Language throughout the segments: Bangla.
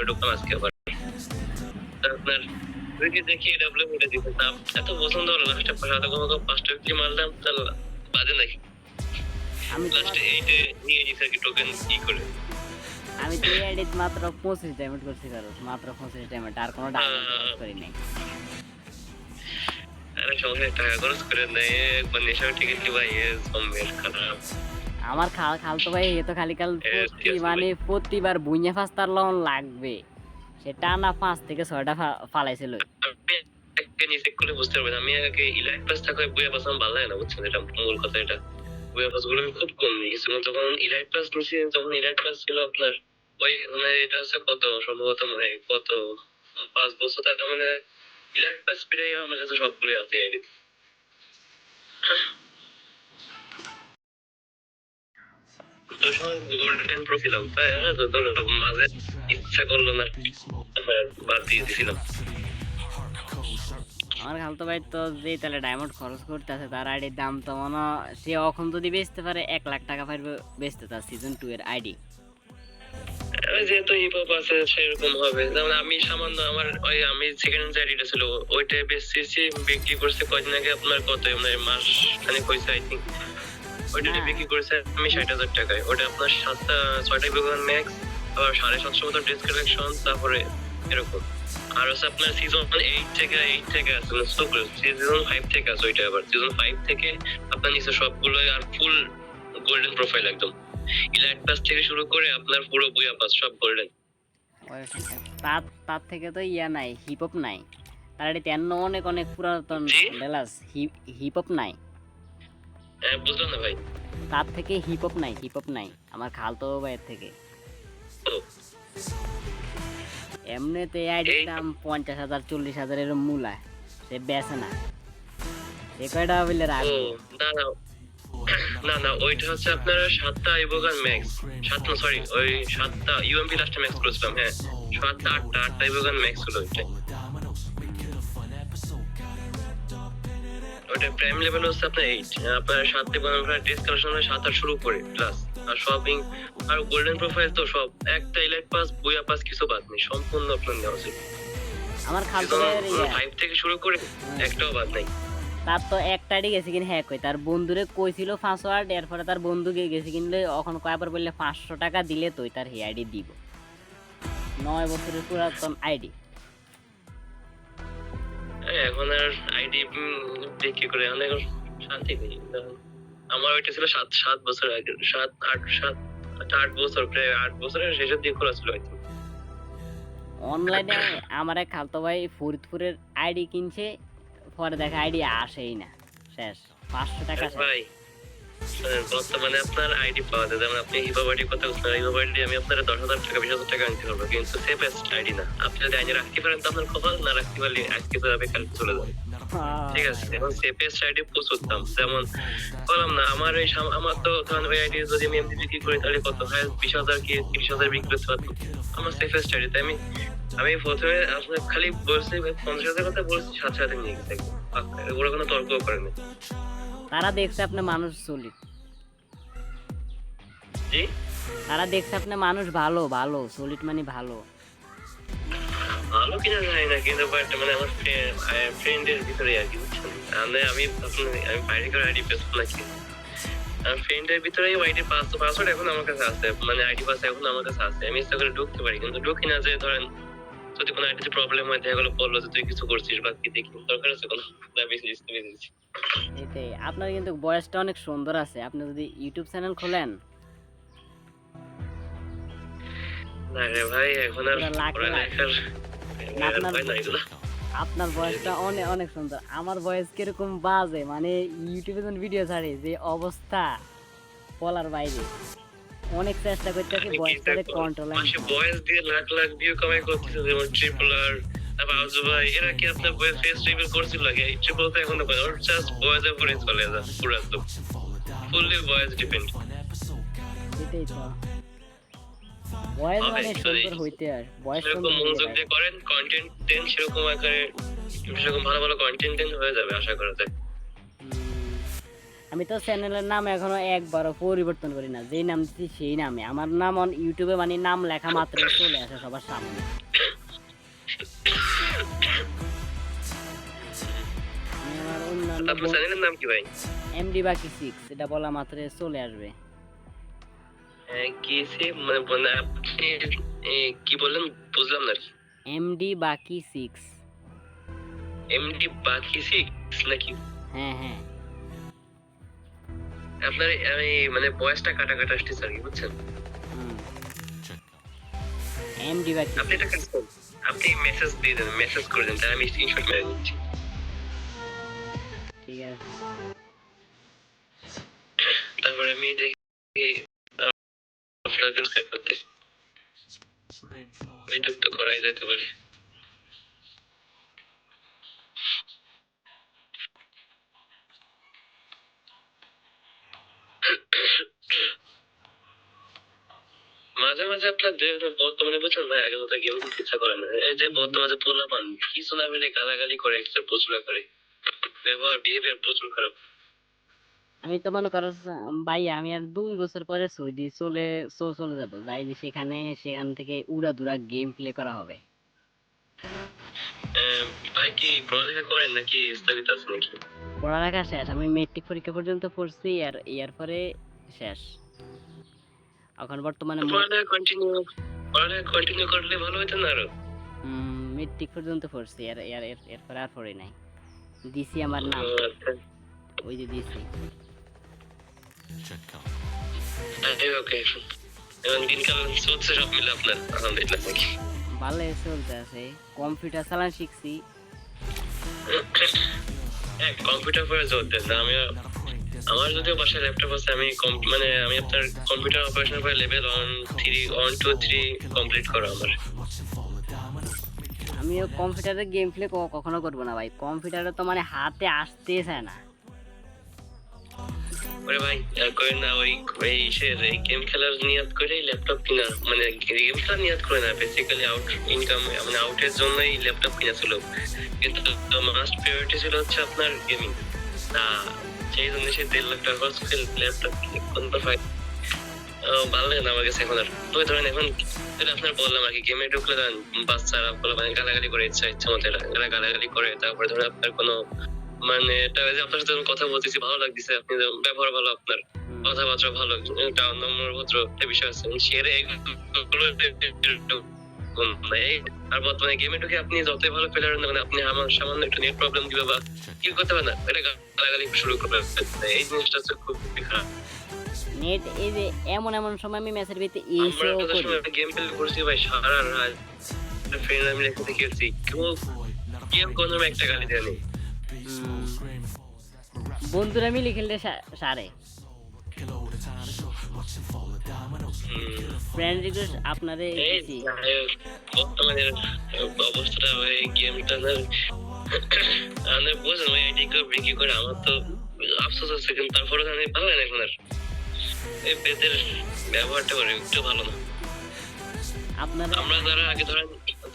করে ঢুকলাম আজকে আবার। আপনার দেখি দেখি ডাবলে উঠে দিতে দাম এত পছন্দ হলো লাস্টে সাদা কমাকে পাঁচটা কি মারলাম। তাহলে বাজে নাই আমি লাস্টে এইটে নিয়ে নিছে কি টোকেন কি করে? আমি তো এডিট মাত্র পঁচিশ ডায়মন্ড করছি কারও মাত্র পঁচিশ ডায়মন্ড আর কোনো ডায়মন্ড করি নাই। আরে সংসারে টাকা খরচ করে নেয়। একবার নেশাও ঠিক আছে ভাই? জম্মের খারাপ। আমার খাল খাল তো ভাই এ তো খালি প্রতি মানে প্রতিবার বুইয়া ফাঁস তার লন লাগবে। সেটা না পাঁচ থেকে ছয়টা ফালাইছিল। আমি চেক করে বুঝতে পারবেন আমি আগে ইলাইট পাস থাকা বইয়া পাস আমার ভালো লাগে না বুঝছেন? এটা মূল কথা এটা। পাসগুলো আমি খুব কম নিয়েছি যখন ইলাইট পাস নিয়েছি তখন ইলাইট পাস ছিল আপনার ওই মানে এটা হচ্ছে কত? সম্ভবত মানে কত? পাঁচ বছর তার মানে ইলাইট পাস পেরে আমার কাছে সবগুলোই আছে। Edit। তো সব গোল্ডেন প্রোফাইল মাঝে ইচ্ছা করল না। বাদ দিয়ে দিছিলাম। আমার খালতো ভাই তো যে তাহলে ডায়মন্ড খরচ করতে আছে তার আইডির দাম তো মনে সে এখন যদি বেচতে পারে এক লাখ টাকা পারবে বেচতে তার সিজন টু এর আইডি। যেহেতু হিপ হপ আছে সেরকম হবে। যেমন আমি সামান্য আমার ওই আমি সেকেন্ড হ্যান্ড আইডিটা ছিল ওইটা বেচতেছি। বিক্রি করছে কয়দিন আগে আপনার কত? মানে মাস খানিক হয়েছে আই থিঙ্ক ওইটা হ্যাঁ। বিক্রি করেছে আমি ষাট হাজার টাকায়। ওটা আপনার সাতটা ছয়টা বিভাগ ম্যাক্স আবার সাড়ে সাতশো মতো ড্রেস কালেকশন তারপরে এরকম। আর হচ্ছে আপনার সিজন এইট থেকে এইট থেকে আছে সিজন ফাইভ থেকে আছে ওইটা আবার। সিজন ফাইভ থেকে আপনার নিচে সবগুলো আর ফুল গোল্ডেন প্রোফাইল একদম। ইলাইট পাস থেকে শুরু করে আপনার পুরো বুয়া পাস সব গোল্ডেন তার তার থেকে তো ইয়া নাই হিপ হপ নাই। তার তেন অনেক অনেক পুরাতন জি? ডেলাস হিপ হপ নাই। বুঝলাম না ভাই। তার থেকে হিপ হপ নাই হিপ হপ নাই। আমার খালতো ভাইয়ের থেকে। এমনিতে আইডির দাম পঞ্চাশ হাজার চল্লিশ হাজারের মূলা সে বেচে না। সে কয়টা বলে রাখব না না। না না ওইটা হচ্ছে আপনার সাতটা ইবোগান ম্যাক্স সাত না সরি ওই সাতটা ইউএমপি লাস্টে ম্যাক্স করেছিলাম হ্যাঁ। সাতটা আটটা আটটা ইবোগান ম্যাক্স হলো ওইটা ওটা প্রাইম লেভেল হচ্ছে আপনার এইট আপনার সাত থেকে আপনার টেস্ট কালেকশন সাত আট শুরু করে প্লাস আর শপিং আর গোল্ডেন প্রোফাইল তো সব একটা ইলাইট পাস বইয়া পাস কিছু বাদ নেই সম্পূর্ণ আপনার নেওয়া উচিত আমার ফাইভ থেকে শুরু করে একটাও বাদ নাই। তার তো একটা আইডি গেছে কিনা হ্যাঁ কই তার বন্ধুরে কইছিল পাসওয়ার্ড এরপরে তার বন্ধু গিয়ে গেছে কিনলে এখন কয়বার বললে পাঁচশো টাকা দিলে তুই তার হে আইডি দিব। নয় বছরের পুরাতন আইডি। এখন আর আইডি বিক্রি করে এখন এখন শান্তি নেই। আমার ওইটা ছিল সাত সাত বছর আগে সাত আট সাত আট, বছর প্রায় আট বছরের শেষের দিকে খোলা ছিল হয়তো। অনলাইনে আমার এক খালতো ভাই ফরিদপুরের আইডি কিনছে পরে দেখা আইডি আসেই না। শেষ পাঁচশো টাকা ভাই বর্তমানে আপনার আইডি পাওয়া যায়। যেমন আপনি হিপাব আইডি কথা বলছেন হিপাব আইডি আমি আপনার দশ হাজার টাকা বিশ হাজার টাকা আনতে পারব কিন্তু সেফেস্ট আইডি না। আপনি যদি আইনে রাখতে পারেন তো আপনার কপাল না রাখতে পারলে আজকে তো যাবে কালকে চলে যাবে। ঠিক আছে? এখন সেফেস্ট আইডি প্রচুর দাম যেমন বললাম না আমার এই আমার তো ধরেন ওই আইডি যদি আমি এমনি বিক্রি করি তাহলে কত হয়? বিশ হাজার কি তিরিশ হাজার বিক্রি করতে পারতাম আমার সেফেস্ট আইডি আমি আমি প্রথমে আপনার খালি বলছি পঞ্চাশ হাজার কথা বলছি সাথে সাথে নিয়ে গেছে। ওরা কোনো তর্কও করেনি। তারা দেখছে আপনি মানুষ জি? তারা দেখছে আপনি মানুষ ভালো ভালো সলিড মানে ভালো। ভালো কিনা জানি না কিন্তু বাট মানে আমার ফ্রেন্ডের ভিতরে আর কি বুঝছেন? আমি আমি বাইরে করে আইডি পেস নাকি আমার ফ্রেন্ডের ভিতরে আইডি পাস পাসওয়ার্ড এখন আমার কাছে আছে। মানে আইডি পাস এখন আমার কাছে আছে। আমি ইচ্ছা করে ঢুকতে পারি কিন্তু ঢুকি না যে ধরেন যদি কোনো আইডিতে প্রবলেম হয় দেখা গেলো বলল যে তুই কিছু করছিস বা কি দেখি। দরকার আছে কোনো দিচ্ছি দিচ্ছি এটাই আপনার কিন্তু বয়সটা অনেক সুন্দর আছে। আপনি যদি ইউটিউব চ্যানেল খোলেন। না রে ভাই এখন আর। পড়ালেখার আপনার বয়সটা অনেক অনেক সুন্দর। আমার বয়স কীরকম বাজে মানে ইউটিউবে যখন ভিডিও ছাড়ে যে অবস্থা বলার বাইরে। অনেক চেষ্টা করতেছি বয়সটাকে কন্ট্রোল মাসে বয়স দিয়ে লাখ লাখ ভিউ কামাই করতেছে যেমন তারপর ভাই এরা কি আপনার বয়স ফেস রিভিল করছিল আগে? ট্রিপল তো এখনও করে ওর জাস্ট উপরে চলে পুরো একদম। ফুললি বয়স ডিপেন্ড সেটাই তো। বয়স মানে সুন্দর হইতে আর বয়স সুন্দর মনোযোগ দিয়ে করেন কন্টেন্ট দেন সেরকম আকারে সেরকম ভালো ভালো কন্টেন্ট দেন হয়ে যাবে আশা করা যায়। আমি তো চ্যানেলের নাম এখনও একবারও পরিবর্তন করি না। যেই নাম দিচ্ছি সেই নামে আমার নাম অন ইউটিউবে মানে নাম লেখা মাত্র চলে আসে সবার সামনে। এমডি বাকি সিক্স এটা বলা মাত্র চলে আসবে। সে মানে বলে আপনি এ, কি বললেন? বুঝলাম না। এমডি বাকি সিক্স এমডি বাকি সিক্স নাকি? হ্যাঁ হ্যাঁ। আপনার আমি মানে বয়সটা কাটা কাটা আসতেছে আর কি বুঝছেন? এমডি আপনি এটা কাজ করুন। আপনি মেসেজ দিয়ে দেন মেসেজ করে দেন তাহলে আমি স্ক্রিনশট মেরে ঠিক আছে। তারপরে আমি দেখি কাছে করতে। করাই যেতে পারে। মাঝে আপনার বর্তমানে বুঝছেন ভাই আগে কথা কেউ ইচ্ছা করে না। এই যে বর্তমানে পোলা পান কিছু না মিলে গালাগালি করে একটা প্রচুর করে ব্যবহার বিহেভিয়ার প্রচুর খারাপ। আমি তো মনে করো ভাই আমি আর দুই বছর পরে সৌদি চলে চলে যাব। যাই যে সেখানে সেখান থেকে উড়া দুরা গেম প্লে করা হবে। ভাই কি পড়ালেখা করেন নাকি স্থগিত আছে নাকি? পড়ালেখা শেষ। আমি মেট্রিক পরীক্ষা পর্যন্ত পড়ছি আর ইয়ার পরে শেষ। এখন বর্তমানে কন্টিনিউ করলে ভালো হতো না আরও? মেট্রিক পর্যন্ত পড়ছি আর এর এর- এরপরে আর পড়ি নাই। দিছি আমার নাম। আচ্ছা। ওই যে দিছি। ভালো চলতে আছে। কম্পিউটার চালান শিখছি। হ্যাঁ কম্পিউটার পরে না আমি আমার যদিও বাসায় ল্যাপটপ আছে আমি মানে আমি আপনার কম্পিউটার অপারেশন করে level one three one two three complete করা আমার। আমিও কম্পিউটারে গেম প্লে কখনো করব না ভাই। কম্পিউটারে তো মানে হাতে আসতেই চায় না। ওরে ভাই করেন না ওই ওই গেম খেলার নিয়াত করে ল্যাপটপ কিনা মানে গেম খেলার নিয়াত করে না বেসিক্যালি আউট ইনকাম মানে আউটের জন্যই ল্যাপটপ কিনা ছিল কিন্তু মাস্ট প্রায়োরিটি ছিল হচ্ছে আপনার গেমিং সেই জন্য সে দেড় লাখ টাকা খরচ করে ল্যাপটপ কোন ভাই ভালো লাগে না আমার কাছে এখন আর তবে ধরেন এখন যেটা আপনার বললাম আর কি গেমে ঢুকলে ধরেন বাচ্চারা বলে মানে গালাগালি করে ইচ্ছা ইচ্ছা মতো এরা গালাগালি করে তারপরে ধরেন আপনার কোনো মানে এটা যে আপনার সাথে কথা বলতেছি ভালো লাগতেছে আপনি ব্যবহার ভালো আপনার কথাবার্তা ভালো এটা নম্র ভদ্র একটা বিষয় আছে সেরে এগুলো আর বর্তমানে গেমে ঢুকে আপনি যতই ভালো প্লেয়ার না কেন, আপনি আমার সামান্য একটু নেট প্রবলেম দিবে বা কি করতে পারে না এটা গালাগালি শুরু করবে। এই জিনিসটা হচ্ছে খুব খারাপ। নেট এই যে এমন এমন সময় আমি ম্যাচের ভিতরে এসেও একটা করি। গেম প্লে করছি ভাই সারা রাত। ফ্রেন্ড আমি একসাথে খেলছি। কেউ কেউ কোনো একটা গালি দেয়নি বন্ধুরা মিলে খেললে সারে। ফ্রেন্ড রিকোয়েস্ট আপনারে এই দিছি বর্তমানে অবস্থাটা ওই গেমটা না আমি বুঝলাম ওই আইডি করবে কি করে আমার তো আফসোস আছে কিন্তু তারপরে আমি ভালো লাগে এখন আর। এই বেদের ব্যবহারটা করে একটু ভালো না। আপনারা আমরা যারা আগে ধরেন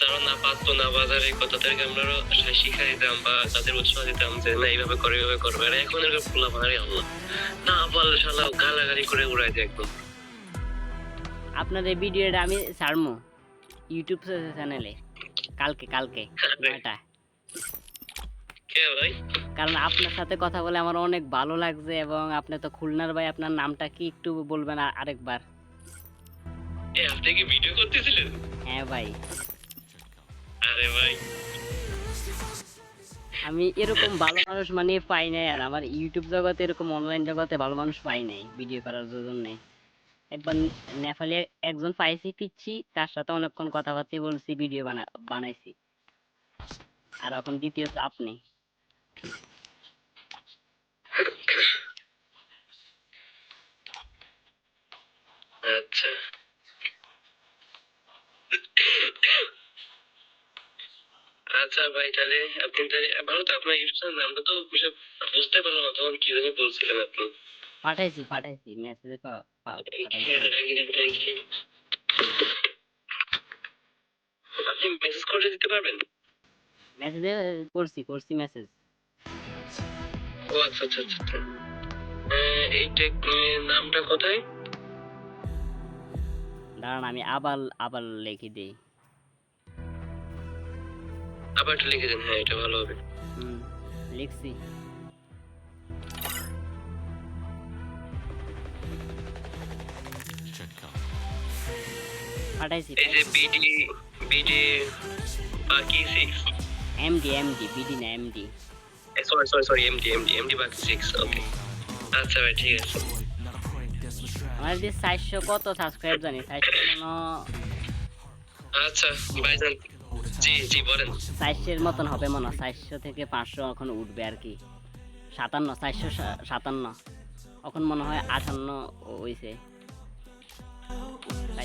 যারা না পারতো না বাজারে কত তাদেরকে আমরা শিক্ষা দিতাম বা তাদের উৎসাহ দিতাম যে না এইভাবে করে এইভাবে করবে আর এখন এরকম খোলা ভাঙারি আল্লাহ না পারলে শালা গালাগালি করে উড়াই দেয় একদম। আপনার এই ভিডিওটা আমি ছাড়মু ইউটিউব চ্যানেলে কালকে কালকে নয়টা কে ভাই? কারণ আপনার সাথে কথা বলে আমার অনেক ভালো লাগছে এবং আপনি তো খুলনার ভাই আপনার নামটা কি একটু বলবেন আরেকবার? আপনি কি ভিডিও করতেছিলেন? হ্যাঁ ভাই। আরে ভাই। আমি এরকম ভালো মানুষ মানে পাই নাই আর আমার ইউটিউব জগতে এরকম অনলাইন জগতে ভালো মানুষ পাই নাই ভিডিও করার জন্য। একবার নেপালে একজন পাইছি পিচ্ছি, তার সাথে অনেকক্ষণ কথাবার্তা বলছি ভিডিও বানা, বানাইছি। আর এখন দ্বিতীয়ত আপনি। আচ্ছা। আচ্ছা ভাই, তাহলে আপনি তাহলে, ভালো তো আপনার ইউটিউব নামটা তো বিষয় বুঝতে পারলাম না, তখন কি জানি বলছিলেন আপনি? পাঠাইছি পাঠাইছি মেসেজে আপনি মেসেজ করে দিতে পারবেন? মেসেজে করছি করছি মেসেজ ও আচ্ছা আচ্ছা আচ্ছা আচ্ছা। নামটা কোথায়? দাঁড়ান আমি আবার আবার লিখে দিই। আবার লিখে দেন হ্যাঁ এটা ভালো হবে। হুম লিখছি। পাঠাইছি এই যে বিডি বিডি বাকি সিক্স এমডি এমডি বিডি না MD sorry sorry sorry MD MD MD বাকি সিক্স ওকে আচ্ছা ভাই ঠিক আছে। আমার যে চারশো কত সাবস্ক্রাইব জানি চারশো মনে আচ্ছা ভাইজান জি জি বলেন। চারশোর মতন হবে মনে হয় চারশো থেকে পাঁচশো এখন উঠবে আর কি। সাতান্ন চারশো সাতান্ন। এখন মনে হয় আটান্ন হয়েছে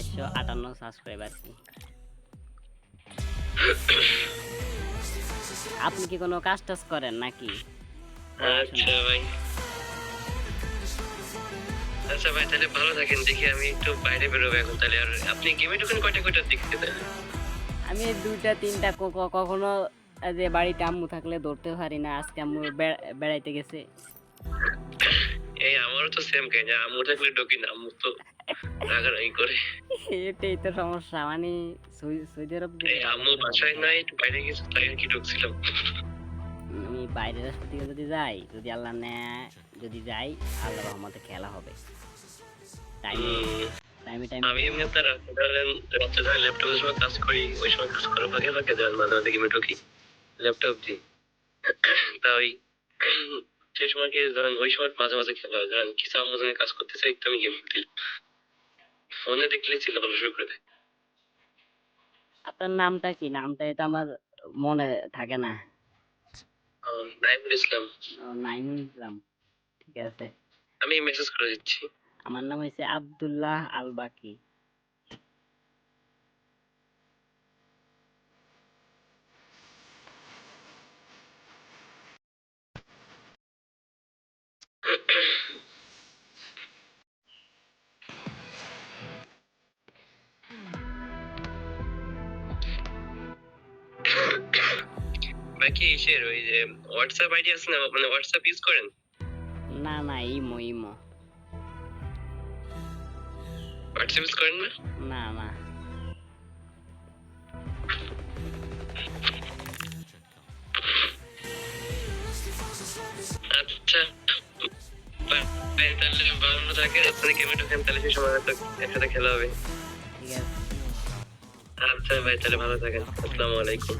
চারশো আটান্ন সাবস্ক্রাইব আর কি আপনি কি কোনো কাজ টাজ করেন নাকি? আচ্ছা ভাই। আচ্ছা ভাই তাহলে ভালো থাকেন দেখি আমি একটু বাইরে বেরোবো এখন তাহলে। আর আপনি গেমে ঢুকেন কয়টা কয়টার দিক থেকে আমি দুইটা তিনটা কখনো যে বাড়িতে আম্মু থাকলে ধরতে পারি না আজকে আম্মু বেড়াইতে গেছে। এই আমারও তো সেম কাহিনী আম্মু থাকলে ঢুকি না আম্মু তো রাগারাগি করে। এটাই তো সমস্যা মানে সৌদি আরব আম্মু বাসায় নাই বাইরে গেছে তাই আর কি ঢুকছিলাম। আমি বাইরের রাস্তা থেকে যদি যাই যদি আল্লাহ নেয় যদি যাই আল্লাহ রহমতে খেলা হবে। টাইমে উম, টাইমে টাইমে আমি এমনি রাত্রে ধরেন ল্যাপটপের সময় কাজ করি ওই সময় কাজ করার ফাঁকে ফাঁকে ধরেন মাঝে মাঝে গেমে ঢুকি। ল্যাপটপ জি। তা ওই সেই সময় কি ধরেন ওই সময় মাঝে মাঝে খেলা হয়? ধরেন কিছু আমার কাজ করতেছে একটু আমি গেম খেলি। ফোনে দেখলে ছিল ভালো শুরু করে দেয়। আপনার নামটা কি? নামটা এটা আমার মনে থাকে না। নাইমুল ইসলাম। নাইমুল ইসলাম। ঠিক আছে। আমি মেসেজ করে দিচ্ছি। আমার নাম হচ্ছে আব্দুল্লাহ আল বাকি বাকি ইসের ওই যে হোয়াটসঅ্যাপ আইডি আছে না মানে হোয়াটসঅ্যাপ ইউজ করেন? না না ইমো ইমো। হোয়াটসঅ্যাপ ইউজ করেন না না। ভালো থাকে তাহলে সেই খেলা হবে ঠিক আছে আচ্ছা ভাই তাহলে ভালো থাকেন। আসসালামু আলাইকুম